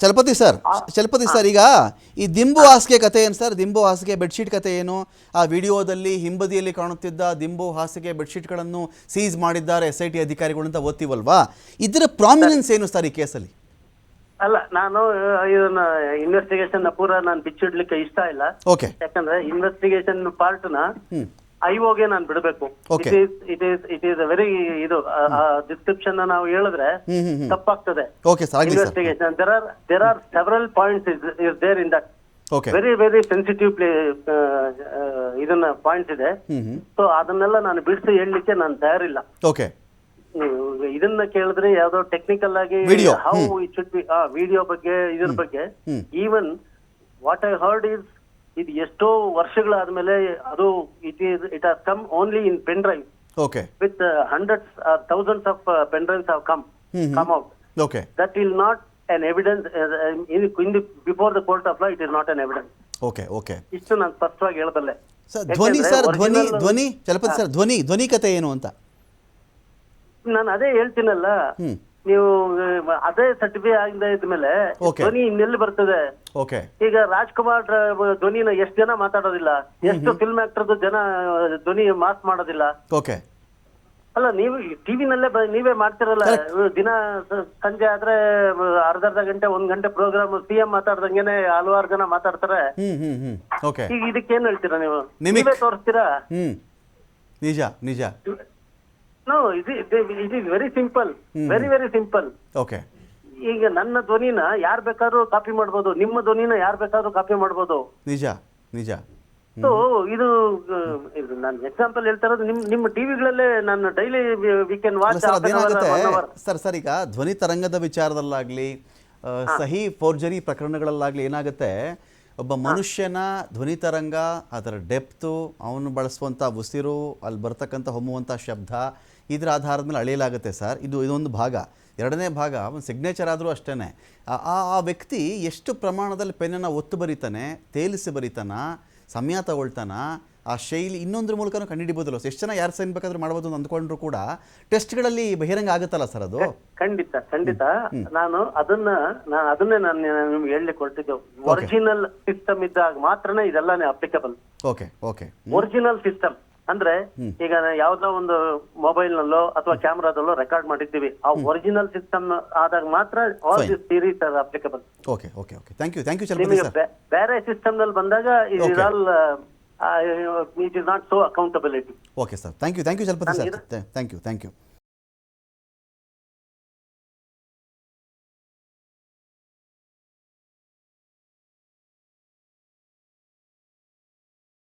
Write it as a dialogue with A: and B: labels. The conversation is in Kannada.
A: ಚಲಪತಿ ಸರ್ ಚಲಪತಿ ಸರ್ ಈಗ ಈ ದಿಂಬು ಹಾಸಿಗೆ ಕತೆ ಏನು ಸರ್? ದಿಂಬು ಹಾಸಿಗೆ ಬೆಡ್ಶೀಟ್ ಕತೆ ಏನು? ಆ ವಿಡಿಯೋದಲ್ಲಿ ಹಿಂಬದಿಯಲ್ಲಿ ಕಾಣುತ್ತಿದ್ದ ದಿಂಬು ಹಾಸಿಗೆ ಬೆಡ್ಶೀಟ್ಗಳನ್ನು ಸೀಸ್ ಮಾಡಿದ್ದಾರೆ ಎಸ್ ಐ ಟಿ ಅಧಿಕಾರಿಗಳು ಅಂತ ಓದ್ತೀವಲ್ವಾ? ಇದರ ಪ್ರಾಮಿನೆನ್ಸ್ ಏನು ಸರ್ ಈ ಕೇಸಲ್ಲಿ?
B: ಅಲ್ಲ ನಾನು ಇದನ್ನ ಇನ್ವೆಸ್ಟಿಗೇಷನ್ ಪೂರ ನಾನು ಬಿಚ್ಚಿಡ್ಲಿಕ್ಕೆ ಇಷ್ಟ ಇಲ್ಲ.
A: ಓಕೆ
B: ಯಾಕಂದ್ರೆ ಇನ್ವೆಸ್ಟಿಗೇಷನ್
A: ಪಾರ್ಟ್ನ
B: ಐಒಗೆ ನಾನು ಬಿಡಬೇಕು.
A: Okay.
B: It is it is it is very ಇದು ಡಿಸ್ಕ್ರಿಪ್ಷನ್ ನಾವು ಹೇಳಿದ್ರೆ
A: ಹ್ಮ್ ಹ್ಮ್ ಹ್ಮ್.
B: ತಪ್ಪಾಗ್ತದೆ.
A: ಓಕೆ ಸರ್ ಆಗಲಿ sir
B: investigation there are there are several points is there in that
A: okay
B: very very sensitive play ಇದನ್ನ ಪಾಯಿಂಟ್ಸ್ ಇದೆ.
A: ಹ್ಮ್ ಹ್ಮ್.
B: ಸೊ ಅದನ್ನೆಲ್ಲ ನಾನು ಬಿಡಿಸಿ ಹೇಳಲಿಕ್ಕೆ ನಾನು ತಯಾರಿಲ್ಲ.
A: ಓಕೆ
B: ನೀವು ಇದನ್ನ ಕೇಳಿದ್ರೆ ಯಾವ್ದೋ ಟೆಕ್ನಿಕಲ್ ಆಗಿ
A: Video,
B: how
A: hmm.
B: It should be video ಬಗ್ಗೆ ಇದ್ರ ಬಗ್ಗೆ
A: ಹ್ಮ್.
B: Even what I heard is ಇದು ಎಷ್ಟೋ ವರ್ಷಗಳಾದ್ಮೇಲೆ ಅದು it is it has come only in pen drive
A: okay
B: with hundreds thousands of pen drives have come. Come out
A: okay
B: that will not an evidence before the court of law it is not an evidence
A: okay okay
B: ಇಷ್ಟು ನಾನು ಸ್ಪಷ್ಟವಾಗಿ ಹೇಳಬಲ್ಲೆ.
A: ಸರ್ ಧ್ವನಿ ಸರ್ ಧ್ವನಿ ಧ್ವನಿ ಚಲಪತಿ ಸರ್ ಧ್ವನಿ ಧ್ವನಿ ಕತೆ ಏನು ಅಂತ?
B: ನಾನು ಅದೇ ಹೇಳ್ತೀನಲ್ಲ. ನೀವು ಅದೇ ಸರ್ಟಿಫೈ ಆಗಿಂದ ಇದ್ಮೇಲೆ
A: Okay.
B: ಧ್ವನಿ ಇನ್ನೆಲ್ಲಿ ಬರ್ತದೆ?
A: ಓಕೆ
B: ಈಗ ರಾಜ್ಕುಮಾರ್ ಧ್ವನಿನ ಎಷ್ಟು ಜನ ಮಾತಾಡೋದಿಲ್ಲ? ಎಷ್ಟು ಫಿಲ್ಮ್ ಆಕ್ಟರ್ದು ಜನ ಧ್ವನಿ ಮಾಸ್ ಮಾಡೋದಿಲ್ಲ?
A: ಓಕೆ
B: ಅಲ್ಲ ನೀವು ಟಿವಿನಲ್ಲೇ ನೀವೇ ಮಾಡ್ತಿರಲ್ಲ. ದಿನ ಸ- ಸಂಜೆ ಆದ್ರೆ ಅರ್ಧ ಅರ್ಧ ಗಂಟೆ ಒಂದ್ ಗಂಟೆ ಪ್ರೋಗ್ರಾಮ್ ಸಿ ಎಂ ಮಾತಾಡ್ದಂಗೆನೆ ಹಲವಾರು ಜನ ಮಾತಾಡ್ತಾರೆ.
A: ಹ್ಮ್ ಹ್ಮ್ ಏನ್ ಓಕೆ
B: ಈಗ ಇದಕ್ಕೇನ್ ಹೇಳ್ತೀರಾ ನೀವು. ನೀವೇ ತೋರಿಸ್ತೀರಾ?
A: ಹ್ಮ್. ನಿಜ ನಿಜ.
B: Very simple very very simple
A: okay
B: ಈಗ ನನ್ನ ಧ್ವನಿನ ಯಾರ್ ಬೇಕಾದ್ರೂ ಕಾಪಿ ಮಾಡ್ಬೋದು ನಿಮ್ಮ ಧ್ವನಿನ ಯಾರ್ ಬೇಕಾದ್ರೂ ಕಾಪಿ ಮಾಡ್ಬೋದು.
A: ನಿಜ ನಿಜ.
B: ಸೊ ಇದು ನಾನು ಎಕ್ಸಾಂಪಲ್ ಹೇಳ್ತಾ ಇರೋದು ನಿಮ್ ನಿಮ್ಮ ಟಿವಿಗಳಲ್ಲೇ ನಾನು daily
A: weekend
B: watch
A: sir sir ಈಗ ಧ್ವನಿ ತರಂಗದ ವಿಚಾರದಲ್ಲಾಗ್ಲಿ ಸಹಿ ಫೋರ್ಜರಿ ಪ್ರಕರಣಗಳಲ್ಲಾಗ್ಲಿ ಏನಾಗುತ್ತೆ? ಒಬ್ಬ ಮನುಷ್ಯನ ಧ್ವನಿ ತರಂಗ ಅದರ ಡೆಪ್ತು ಅವನು ಬಳಸುವಂಥ ಉಸಿರು ಅಲ್ಲಿ ಬರ್ತಕ್ಕಂಥ ಹೊಮ್ಮುವಂಥ ಶಬ್ದ ಇದರ ಆಧಾರದ ಮೇಲೆ ಅಳೆಯಲಾಗುತ್ತೆ ಸರ್. ಇದು ಇದೊಂದು ಭಾಗ. ಎರಡನೇ ಭಾಗ ಒಂದು ಸಿಗ್ನೇಚರ್ ಆದರೂ ಅಷ್ಟೇ ಆ ಆ ವ್ಯಕ್ತಿ ಎಷ್ಟು ಪ್ರಮಾಣದಲ್ಲಿ ಪೆನ್ನನ್ನು ಒತ್ತು ಬರೀತಾನೆ ತೇಲಿಸಿ ಬರೀತಾನ ಸಮಯ ತಗೊಳ್ತಾನ ಆ ಶೈಲಿ ಇನ್ನೊಂದ್ರ ಮೂಲಕನೂ ಕಂಡುಹಿಡಿಬೋದಲ್ಲ ಎಷ್ಟು ಜನ ಯಾರು ಸೈನ್ ಬೇಕಾದ್ರೂ ಮಾಡ್ಬೋದು ಅಂತ ಅಂದ್ಕೊಂಡ್ರು ಕೂಡ ಟೆಸ್ಟ್ಗಳಲ್ಲಿ ಬಹಿರಂಗ ಆಗುತ್ತಲ್ಲ ಸರ್ ಅದು?
B: ಖಂಡಿತ ಖಂಡಿತ. ನಾನು ಅದನ್ನ ನಾನು ಅದನ್ನೇ ನಾನು ನಿಮ್ಗೆ ಹೇಳಲಿಕ್ಕೆ ಹೊರಟಿದ್ದು. ಒರಿಜಿನಲ್ ಸಿಸ್ಟಮ್ ಇದ್ದಾಗ ಮಾತ್ರನೇ ಇದೆಲ್ಲಾನೇ applicable
A: okay okay
B: original system. ಅಂದ್ರೆ ಈಗ ಯಾವ್ದೋ ಒಂದು ಮೊಬೈಲ್ ನಲ್ಲೋ ಅಥವಾ ಕ್ಯಾಮ್ರಾದಲ್ಲೋ ರೆಕಾರ್ಡ್ ಮಾಡಿದ್ದೀವಿ. ಆ ಒರಿಜಿನಲ್ ಸಿಸ್ಟಮ್ ಆದಾಗ ಮಾತ್ರ all this theories are applicable
A: okay okay okay thank you thank you Chalapathi sir
B: ಬೇರೆ ಸಿಸ್ಟಮ್ನಲ್ಲಿ ಬಂದಾಗ is all it is uh, not so
A: accountability. Okay, sir. Thank you. Thank you, Chalpati, sir. Thank you. Thank you.